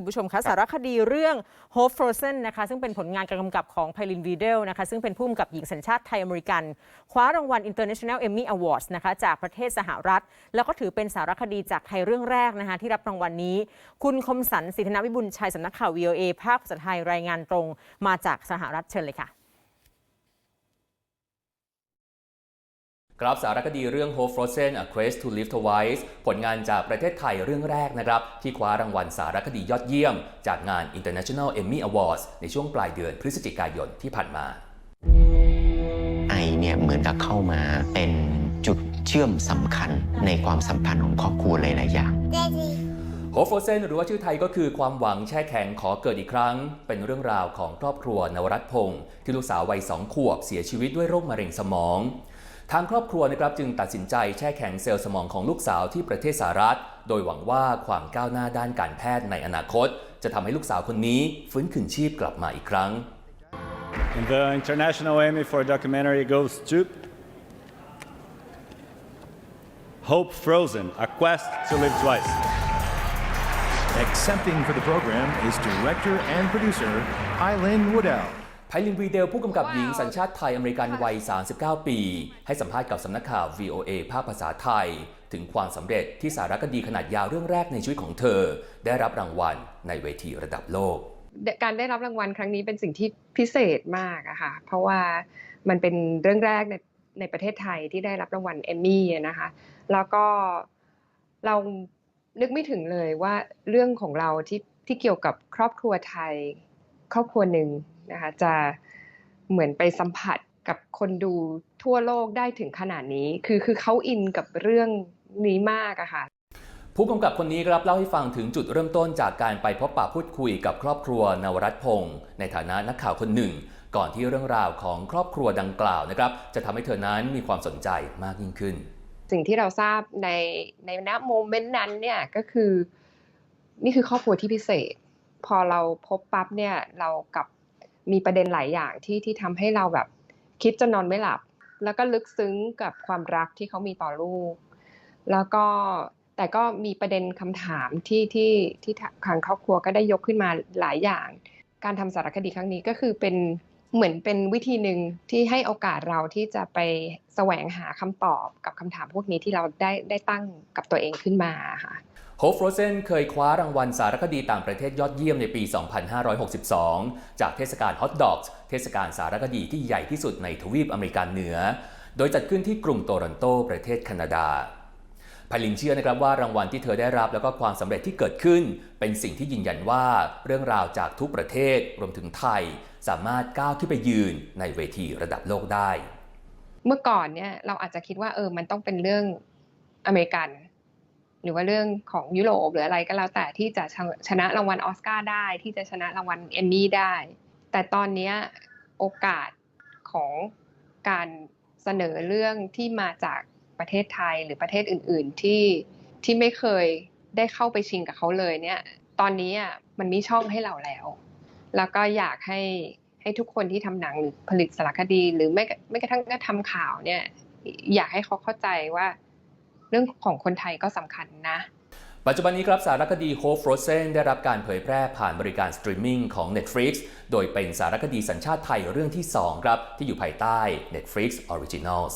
คุณผู้ชมคะสารคดีเรื่อง Hope Frozen นะคะซึ่งเป็นผลงานการกำกับของไพลินวีเดลนะคะซึ่งเป็นผู้กำกับหญิงสัญชาติไทยอเมริกัน คว้ารางวัล International Emmy Awards นะคะจากประเทศสหรัฐ แล้วก็ถือเป็นสารคดีจากไทยเรื่องแรกนะคะที่รับรางวัลนี้ คุณคมสันสิทธนวิบุญชัยสำนักข่าว VOA ภาคภาษาไทยรายงานตรงมาจากสหรัฐเชิญเลยค่ะ ครับสารคดีเรื่อง Hope Frozen A Quest to Live Twice ผลงานจากประเทศไทยเรื่องแรกนะครับ ที่คว้ารางวัลสารคดียอดเยี่ยม จากงาน International Emmy Awards ในช่วงปลายเดือนพฤศจิกายนที่ผ่านมาไอเนี่ยเหมือนกับเข้ามาเป็นจุดเชื่อมสำคัญในความสัมพันธ์ของครอบครัวหลายๆอย่าง Hope Frozen หรือว่าชื่อไทยก็คือความหวังแช่แข็งขอเกิดอีกครั้ง เป็นเรื่องราวของครอบครัวนวรัตน์พงศ์ที่ลูกสาววัยสองขวบเสียชีวิตด้วยโรคมะเร็งสมอง ทางครอบครัวนะครับจึงตัดสินใจแช่แข็งเซลล์สมองของลูกสาวที่ประเทศสหรัฐ โดยหวังว่าความก้าวหน้าด้านการแพทย์ในอนาคต จะทำให้ลูกสาวคนนี้ฟื้นคืนชีพกลับมาอีกครั้ง And the International Emmy for documentary goes to Hope Frozen, A Quest to Live Twice. Accepting for the program is director and producer Eileen Woodell. ไพลินวีเดลผู้กำกับหญิงสัญชาติไทยอเมริกันวัย 39 ปี ให้สัมภาษณ์กับสำนักข่าว VOA ภาคภาษาไทย ถึงความสำเร็จที่สารคดีขนาดยาวเรื่องแรกในชีวิตของเธอ ได้รับรางวัลในเวทีระดับโลก การได้รับรางวัลครั้งนี้เป็นสิ่งที่พิเศษมากอะค่ะ เพราะว่ามันเป็นเรื่องแรกในในประเทศไทยที่ได้รับรางวัลเอมมี่อะนะคะ แล้วก็เรานึกไม่ถึงเลยว่าเรื่องของเราที่ที่เกี่ยวกับครอบครัวไทยครอบครัวหนึ่ง นะคะจะเหมือนไปสัมผัสกับคนดูทั่วโลกได้ถึงขนาดนี้ คือคือเขาอินกับเรื่องนี้มากอะค่ะผู้กำกับคนนี้ครับเล่าให้ฟังถึงจุดเริ่มต้นจากการไปพบปะพูดคุยกับครอบครัวนวรัตน์พงศ์ในฐานะนักข่าวคนหนึ่ง ก่อนที่เรื่องราวของครอบครัวดังกล่าวนะครับจะทำให้เธอนั้นมีความสนใจมากยิ่งขึ้น สิ่งที่เราทราบในในณโมเมนต์นั้นเนี่ยก็คือ นี่คือครอบครัวที่พิเศษ พอเราพบปั๊บเนี่ยเรากลับ มีประเด็นหลายอย่างที่ที่ทำให้เราแบบคิดจนนอนไม่หลับ แล้วก็ลึกซึ้งกับความรักที่เขามีต่อลูก แล้วก็แต่ก็มีประเด็นคำถามที่ที่ที่ทางครอบครัวก็ได้ยกขึ้นมาหลายอย่าง การทำสารคดีครั้งนี้ก็คือเป็น เหมือนเป็นวิธีหนึ่งที่ให้โอกาสเราที่จะไปแสวงหาคำตอบกับคำถามพวกนี้ที่เราได้ได้ตั้งกับตัวเองขึ้นมาค่ะ Hope Frozen เคยคว้ารางวัลสารคดีต่างประเทศยอดเยี่ยมในปี 2562 จากเทศกาล Hot Dogs เทศกาลสารคดีที่ใหญ่ที่สุดในทวีปอเมริกันเหนือ โดยจัดขึ้นที่กรุงโตรอนโตประเทศแคนาดา พลินเชื่อนะครับว่ารางวัลที่เธอได้รับแล้วก็ความสำเร็จที่เกิดขึ้น เป็นสิ่งที่ยืนยันว่าเรื่องราวจากทุกประเทศรวมถึงไทย สามารถก้าวขึ้นไปยืนในเวทีระดับโลกได้ เมื่อก่อนเนี่ยเราอาจจะคิดว่าเออมันต้องเป็นเรื่องอเมริกัน หรือว่าเรื่องของยุโรปหรืออะไรก็แล้วแต่ที่จะชนะรางวัลออสการ์ได้ ที่จะชนะรางวัลเอมมี่ได้ แต่ตอนนี้โอกาสของการเสนอเรื่องที่มาจาก ประเทศไทยหรือประเทศอื่น ๆ ที่ที่ไม่เคยได้เข้าไปชิงกับเขาเลยเนี่ย ตอนนี้อะมันมีช่องให้เราแล้ว แล้วก็อยากให้ให้ทุกคนที่ทำหนังหรือผลิตสารคดี หรือไม่ไม่กระทั่งทำข่าวเนี่ย อยากให้เขาเข้าใจว่า เรื่องของคนไทยก็สำคัญนะปัจจุบันนี้ครับสารคดี Hope Frozen ได้รับการเผยแพร่ผ่านบริการสตรีมมิ่งของ Netflix โดยเป็นสารคดีสัญชาติไทยเรื่องที่ 2 ครับ ที่อยู่ภายใต้ Netflix Originals